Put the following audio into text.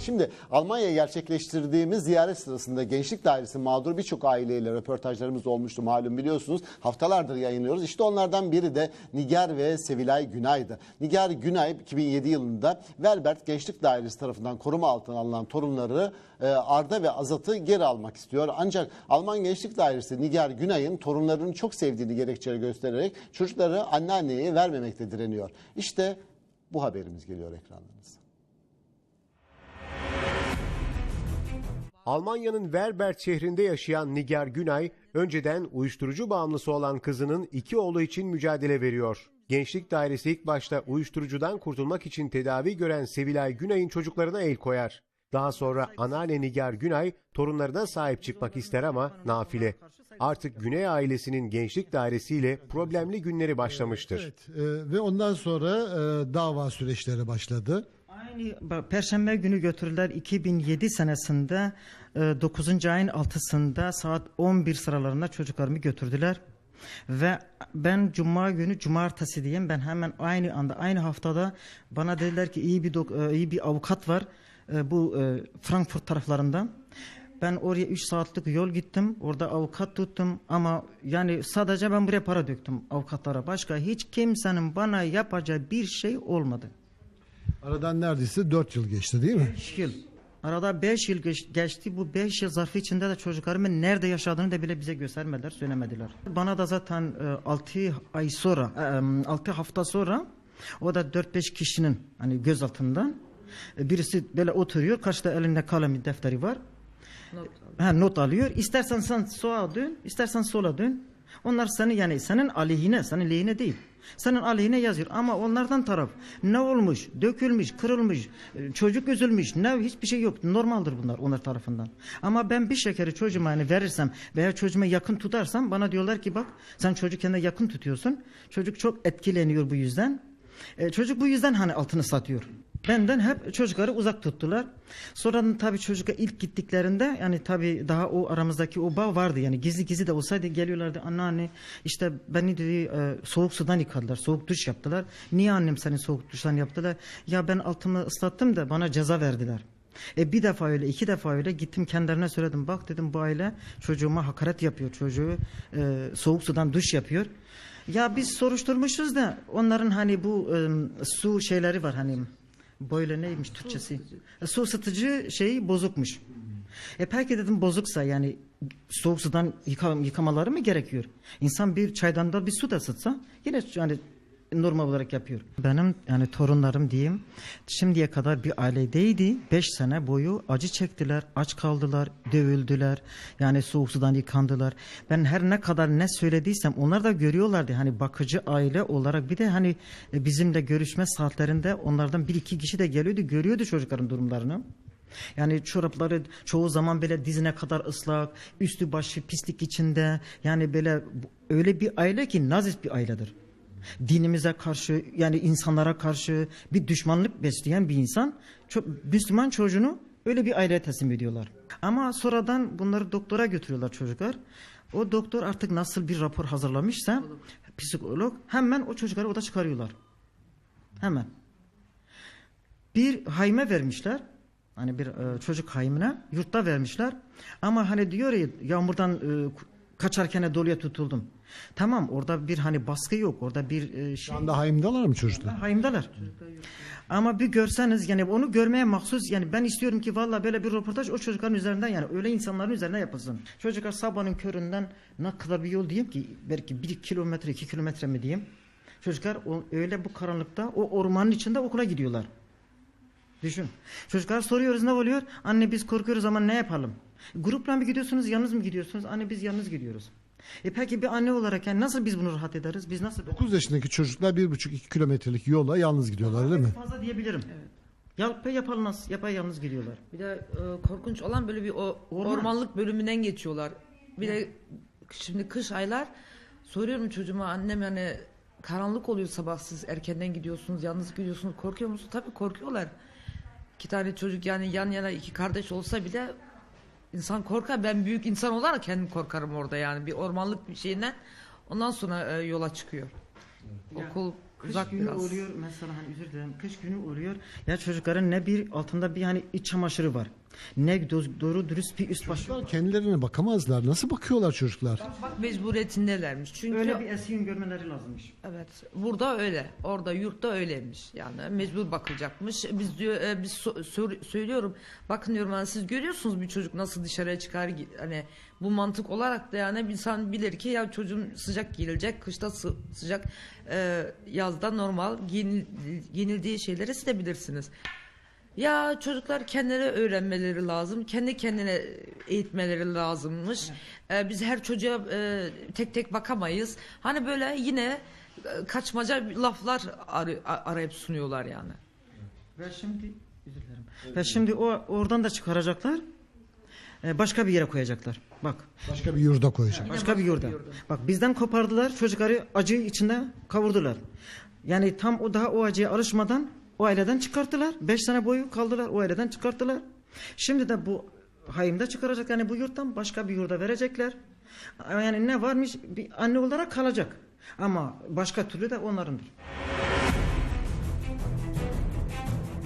Şimdi Almanya'ya gerçekleştirdiğimiz ziyaret sırasında Gençlik Dairesi mağdur birçok aileyle röportajlarımız olmuştu malum biliyorsunuz. Haftalardır yayınlıyoruz. İşte onlardan biri de Niger ve Sevilay Günay'dı. Niger Günay 2007 yılında Verbert Gençlik Dairesi tarafından koruma altına alınan torunları e, Arda ve Azat'ı geri almak istiyor. Ancak Alman Gençlik Dairesi Niger Günay'ın torunlarını çok sevdiğini gerekçe göstererek çocukları anneanneye vermemekte direniyor. İşte bu haberimiz geliyor ekranlarınıza. Almanya'nın Verbert şehrinde yaşayan Niger Günay, önceden uyuşturucu bağımlısı olan kızının iki oğlu için mücadele veriyor. Gençlik Dairesi ilk başta uyuşturucudan kurtulmak için tedavi gören Sevilay Günay'ın çocuklarına el koyar. Daha sonra anneanne Niger Günay torunlarına sahip çıkmak ister ama nafile. Artık Güney ailesinin gençlik dairesiyle problemli günleri başlamıştır. Evet e, ve ondan sonra e, dava süreçleri başladı. Aynı Perşembe günü götürdüler 2007 senesinde e, 9. ayın 6'sında saat 11 sıralarında çocuklarımı götürdüler. Ve ben cuma günü cumartesi diyeyim ben hemen aynı anda aynı haftada bana dediler ki iyi bir e, iyi bir avukat var e, bu e, Frankfurt taraflarında. Ben oraya 3 saatlik yol gittim. Orada avukat tuttum ama yani sadece ben buraya para döktüm avukatlara. Başka hiç kimsenin bana yapacağı bir şey olmadı. Aradan neredeyse 4 yıl geçti değil mi? 5 yıl. Arada 5 yıl geç- geçti. Bu 5 yıl zarfı içinde de çocuklarımın nerede yaşadığını da bile bize göstermediler, söylemediler. Bana da zaten 6 ay sonra, 6 hafta sonra o da 4-5 kişinin hani göz altından e, birisi böyle oturuyor. Karşıda elinde kalemi defteri var. Ha, not alıyor. İstersen sen sağa dön, istersen sola dön. Onlar seni yani senin aleyhine, senin lehine değil. Senin aleyhine yazıyor ama onlardan taraf ne olmuş, dökülmüş, kırılmış, çocuk üzülmüş, ne hiçbir şey yok. Normaldir bunlar onlar tarafından. Ama ben bir şekeri çocuğuma hani verirsem veya çocuğuma yakın tutarsam bana diyorlar ki bak sen çocuk kendine yakın tutuyorsun. Çocuk çok etkileniyor bu yüzden. E, çocuk bu yüzden hani altını satıyor. Benden hep çocukları uzak tuttular. Sonradan tabii çocuk'a ilk gittiklerinde yani tabii daha o aramızdaki o bağ vardı yani gizli gizli de olsaydı geliyorlardı anneanne işte beni dedi e, soğuk sudan yıkadılar soğuk duş yaptılar. Niye annem seni soğuk duştan yaptılar? Ya ben altımı ıslattım da bana ceza verdiler. E bir defa öyle iki defa öyle gittim kendilerine söyledim bak dedim bu aile çocuğuma hakaret yapıyor çocuğu e, soğuk sudan duş yapıyor. Ya biz soruşturmuşuz da onların hani bu e, su şeyleri var hani böyle neymiş Türkçesi? E, Su ısıtıcı şeyi bozukmuş. E peki dedim bozuksa yani soğuk sudan yıka, yıkamaları mı gerekiyor? İnsan bir çaydandan bir su da ısıtsa yine yani normal olarak yapıyor. Benim yani torunlarım diyeyim şimdiye kadar bir ailedeydi. 5 sene boyu acı çektiler, aç kaldılar, dövüldüler. Yani soğuk sudan yıkandılar. Ben her ne kadar ne söylediysem onlar da görüyorlardı. Hani bakıcı aile olarak bir de hani e, bizimle görüşme saatlerinde onlardan bir iki kişi de geliyordu, görüyordu çocukların durumlarını. Yani çorapları çoğu zaman böyle dizine kadar ıslak, üstü başı pislik içinde. Yani böyle öyle bir aile ki nazist bir ailedir dinimize karşı yani insanlara karşı bir düşmanlık besleyen bir insan çok Müslüman çocuğunu öyle bir aileye teslim ediyorlar. Ama sonradan bunları doktora götürüyorlar çocuklar. O doktor artık nasıl bir rapor hazırlamışsa psikolog hemen o çocukları oda çıkarıyorlar. Hemen. Bir hayme vermişler. Hani bir e, çocuk haymine yurtta vermişler. Ama hani diyor ya yağmurdan e, kaçarken doluya tutuldum. Tamam orada bir hani baskı yok. Orada bir e, şey Şu anda haimdalar mı çocuklar? Hayımdalar. Ama bir görseniz yani onu görmeye mahsus yani ben istiyorum ki valla böyle bir röportaj o çocukların üzerinden yani öyle insanların üzerine yapılsın. Çocuklar sabahın köründen ne kadar bir yol diyeyim ki belki bir kilometre iki kilometre mi diyeyim. Çocuklar o, öyle bu karanlıkta o ormanın içinde okula gidiyorlar. Düşün. Çocuklar soruyoruz ne oluyor? Anne biz korkuyoruz ama ne yapalım? Grupla mı gidiyorsunuz, yalnız mı gidiyorsunuz? Anne biz yalnız gidiyoruz. E peki bir anne olarak yani nasıl biz bunu rahat ederiz? Biz nasıl 9 yaşındaki çocuklar 1,5-2 kilometrelik yola yalnız gidiyorlar değil mi? fazla diyebilirim. Yap yapılmaz. Yapay yalnız gidiyorlar. Bir de e, korkunç olan böyle bir o, Orman. ormanlık bölümünden geçiyorlar. Bir de şimdi kış aylar soruyorum çocuğuma annem yani karanlık oluyor sabah siz erkenden gidiyorsunuz yalnız gidiyorsunuz korkuyor musun? Tabii korkuyorlar. İki tane çocuk yani yan yana iki kardeş olsa bile insan korkar. Ben büyük insan olarak kendim korkarım orada yani bir ormanlık bir şeyinden. Ondan sonra e, yola çıkıyor. Okul Kış uzak günü biraz. oluyor mesela hani özür dilerim kış günü oluyor ya çocukların ne bir altında bir hani iç çamaşırı var ne do- doğru dürüst bir üst başı var. Kendilerine bakamazlar. Nasıl bakıyorlar çocuklar? Bak mecburiyetindelermiş. Çünkü Öyle bir esin görmeleri lazımmış. Evet. Burada öyle. Orada yurtta öyleymiş. Yani mecbur bakılacakmış. Biz diyor e, biz so- sor- söylüyorum. Bakın diyorum hani siz görüyorsunuz bir çocuk nasıl dışarıya çıkar hani bu mantık olarak da yani insan bilir ki ya çocuğun sıcak giyilecek, kışta sı- sıcak e, yazda normal giyinil- giyinildiği şeyleri siz de bilirsiniz. Ya çocuklar kendileri öğrenmeleri lazım. Kendi kendine eğitmeleri lazımmış. Ee, biz her çocuğa e, tek tek bakamayız. Hani böyle yine e, kaçmaca laflar ar- arayıp sunuyorlar yani. Ve şimdi özür dilerim. Ve şimdi o oradan da çıkaracaklar. e, Başka bir yere koyacaklar. Bak. Başka bir yurda koyacak. Başka bir yurda. Bak bizden kopardılar. Çocukları acı içinde kavurdular. Yani tam o daha o acıya alışmadan o aileden çıkarttılar. Beş sene boyu kaldılar. O aileden çıkarttılar. Şimdi de bu hayımda çıkaracak. Yani bu yurttan başka bir yurda verecekler. Yani ne varmış? Bir anne olarak kalacak. Ama başka türlü de onlarındır.